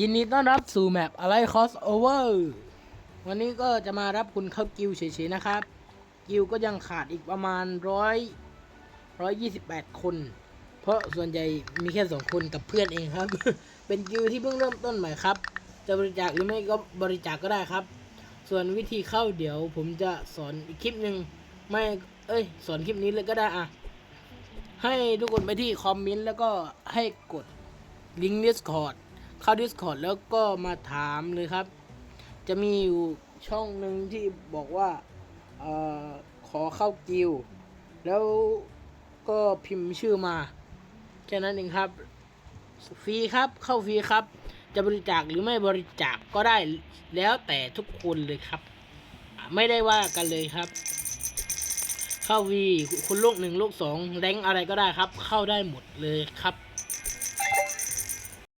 ยินดีต้อนรับสู่แมปอะไรคอสโอเวอร์วันนี้ก็จะมารับคุณเข้ากิวเฉยๆนะครับ กิวก็ยังขาดอีกประมาณร้อยร้อยยี่สิบแปดคน เพราะส่วนใหญ่มีแค่สองคนกับเพื่อนเองครับ เป็นกิวที่เพิ่งเริ่มต้นใหม่ครับ จะบริจาคหรือไม่ก็บริจาคก็ได้ครับ ส่วนวิธีเข้าเดี๋ยวผมจะสอนอีกคลิปหนึ่งไม่เอ้ยสอนคลิปนี้เลยก็ได้อะให้ทุกคนไปที่คอมเมนต์แล้วก็ให้กดลิงก์ Discord เข้า Discord แล้วก็มาถามเลยครับ จะมีอยู่ช่องหนึ่งที่บอกว่าออขอเข้ากิว แล้วก็พิมพ์ชื่อมา แค่นั้นเองครับ ฟรีครับเข้าฟรีครับ จะบริจาคหรือไม่บริจาคก็ได้แล้วแต่ทุกคนเลยครับ ไม่ได้ว่ากันเลยครับ เข้าวีคุณโลกหนึ่งโลกสองแรงอะไรก็ได้ครับ เข้าได้หมดเลยครับ